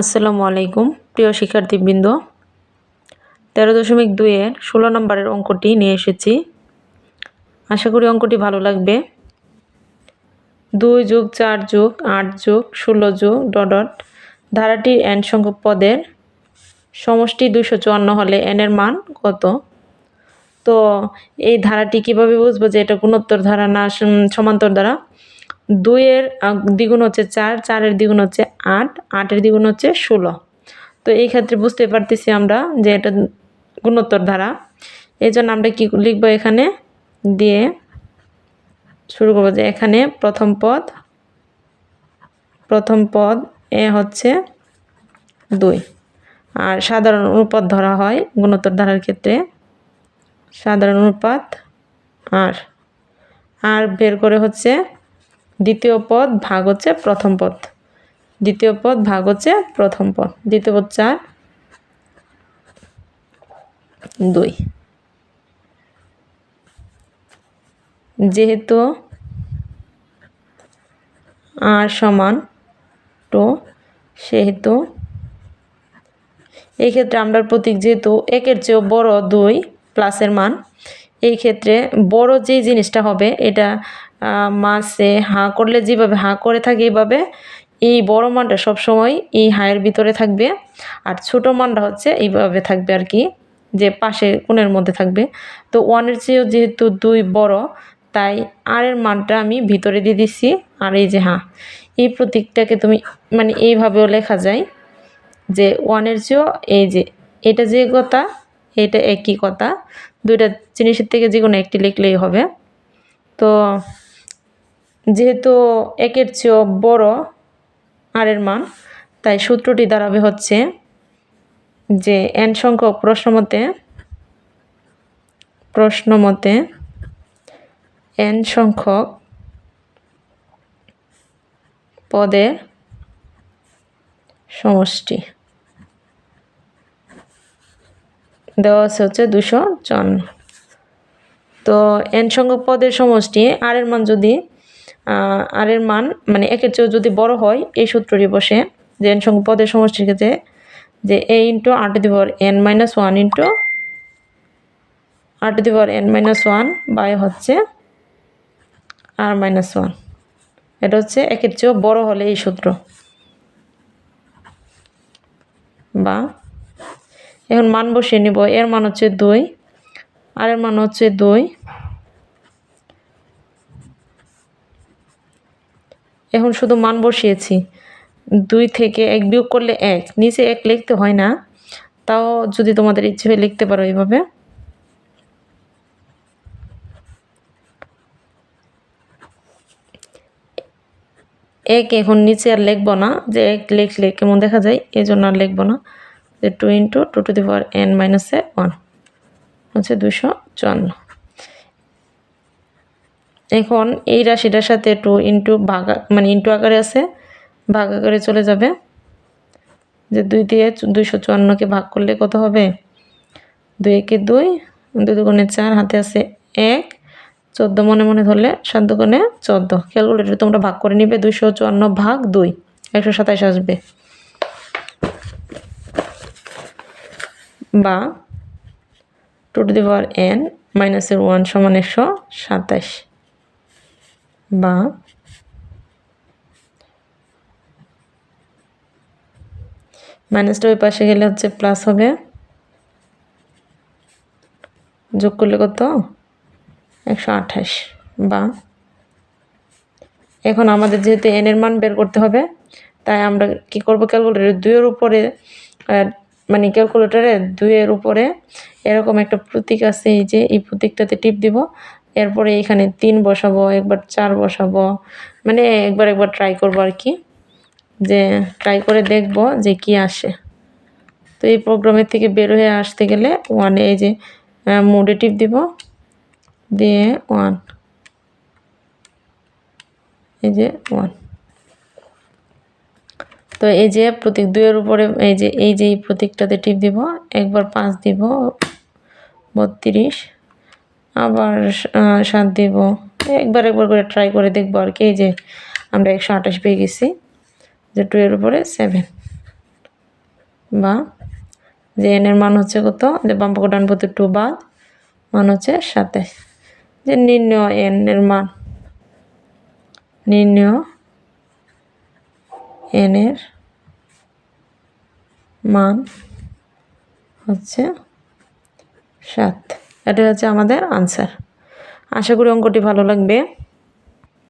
আসসালামু আলাইকুম, প্রিয় শিক্ষার্থীবৃন্দ। তেরো দশমিক দুইয়ের ষোলো নম্বরের অঙ্কটি নিয়ে এসেছি। আশা করি অঙ্কটি ভালো লাগবে। দুই যোগ চার যোগ আট যোগ ষোলো যোগ ডডট ধারাটির এন সংখ্যক পদের সমষ্টি দুশো চুয়ান্ন হলে এনের মান কত? তো এই ধারাটি কীভাবে বুঝব যে এটা গুণোত্তর ধারা না সমান্তর ধারা? দুইয়ের দ্বিগুণ হচ্ছে চার, চারের দ্বিগুণ হচ্ছে আট, আটের দ্বিগুণ হচ্ছে ষোলো। তো এই ক্ষেত্রে বুঝতে পারতেছি আমরা যে এটা গুণোত্তর ধারা। এই জন্য আমরা কী লিখব এখানে? দিয়ে শুরু করব যে এখানে প্রথম পদ প্রথম পদ এ হচ্ছে দুই। আর সাধারণ অনুপাত ধরা হয় গুণোত্তর ধারার ক্ষেত্রে। সাধারণ অনুপাত আর আর বের করে হচ্ছে দ্বিতীয় পদ ভাগ হচ্ছে প্রথম পদ। দ্বিতীয় পদ ভাগ হচ্ছে প্রথম পদ। দ্বিতীয় পদ চার, দুই। যেহেতু আর সমান টু, সেহেতু এই ক্ষেত্রে আমরা প্রতীক যেহেতু একের চেয়েও বড় দুই প্লাসের মান, এই ক্ষেত্রে বড় যে জিনিসটা হবে, এটা মাসে হাঁ করলে যেভাবে, হাঁ করে থাকে এইভাবে, এই বড় মানটা সবসময় এই হায়ের ভিতরে থাকবে। আর ছোট মানটা হচ্ছে এইভাবে থাকবে আর কি, যে পাশে কোণের মধ্যে থাকবে। তো ওয়ানের চেয়েও যেহেতু দুই বড়, তাই আর এর মানটা আমি ভিতরে দিয়ে দিচ্ছি, আর এই যে হাঁ, এই প্রতীকটাকে তুমি মানে এইভাবেও লেখা যায় যে ওয়ানের চেয়েও এই যে, এটা যে কথা, এটা একই কথা, দুইটা জিনিসের থেকে যে কোনো একটি লিখলেই হবে। তো যেহেতু একের চেয়েও বড় আরের মান, তাই সূত্রটি দাঁড়াবে হচ্ছে যে এন সংখ্যক প্রশ্নমতে প্রশ্নমতে এন সংখ্যক পদের সমষ্টি। দেওয়া আছে হচ্ছে দুশো চুয়ান্ন তো এন সংখ্যক পদের সমষ্টি আর এর মান যদি আর এর মান মানে একের চেয়েও যদি বড় হয়, এই সূত্রটি বসে যে এন সংখ্যক পদের সমষ্টির ক্ষেত্রে যে a into r to the power n minus one into r to the power n minus one by হচ্ছে আর মাইনাস ওয়ান এটা হচ্ছে একের চেয়েও বড় হলে এই সূত্র। বা এখন মান বসিয়ে নিব, এর মান হচ্ছে দুই আর এর মান হচ্ছে দুই এখন শুধু মান বসিয়েছি। দুই থেকে এক বিয়োগ করলে এক। নিচে এক লিখতে হয় না। তাও যদি তোমাদের ইচ্ছে হয় লিখতে পারো এইভাবে। এক এখন নিচে আর লিখব না। যে এক লিখলে কেমন দেখা যায়? এই জন্য আর লিখব না। যে two into two to the power n মাইনাসে ওয়ান হচ্ছে দুশো চুয়ান্ন। এখন এই রাশিটার সাথে টু ইন্টু ভাগা মানে ইন্টু আকারে আছে, ভাগ আকারে চলে যাবে। যে দুই দিয়ে দুইশো চুয়ান্নকে ভাগ করলে কত হবে? দুই একে দুই দুই দুগুণে চার, হাতে আছে এক। চোদ্দ মনে মনে ধরলে সাত দুগুণে চোদ্দ ক্যালকুলেটর তোমরা ভাগ করে নিবে, দুইশো চুয়ান্ন ভাগ দুই, একশো সাতাশ আসবে। বা two to the power n মাইনাসের ওয়ান সমান একশো সাতাশ বা মাইনাসটা ওই পাশে গেলে হচ্ছে প্লাস হবে। যোগ করলে কত? একশো আঠাশ। বা এখন আমাদের যেহেতু এন এর মান বের করতে হবে, তাই আমরা কি করব? ক্যালকুলেটরে দুইয়ের উপরে মানে ক্যালকুলেটরে দুইয়ের উপরে এরকম একটা প্রতীক আছে, এই যে এই প্রতীকটাতে টিপ দিব। এরপরে এখানে তিন বসাবো, একবার চার বসাবো। মানে একবার একবার ট্রাই করব আর কি। যে ট্রাই করে দেখব যে কি আসে। তো এই প্রোগ্রামের থেকে বের হয়ে আসতে গেলে ওয়ানে এই যে মোডে টিপ দিব। দিয়ে ওয়ান এই যে ওয়ান তো এই যে প্রতীক দুইয়ের উপরে এই যে এই যে এই প্রতীকটাতে টিপ দিব। একবার পাঁচ দিব, বত্রিশ। আবার সাত দিব। একবার একবার করে ট্রাই করে দেখব আর কি যে আমরা একশো আঠাশ পেয়ে গেছি। যে টু এর উপরে সেভেন বা, যে এনের মান হচ্ছে কত? যে বামপক্ষ ডান পথে টু বাদ, মান হচ্ছে সাতাশ যে নির্ণয় এন এর মান। নির্ণয় এন এর মান হচ্ছে সাত। এটা হচ্ছে আমাদের আনসার আশা করি অঙ্কটি ভালো লাগবে।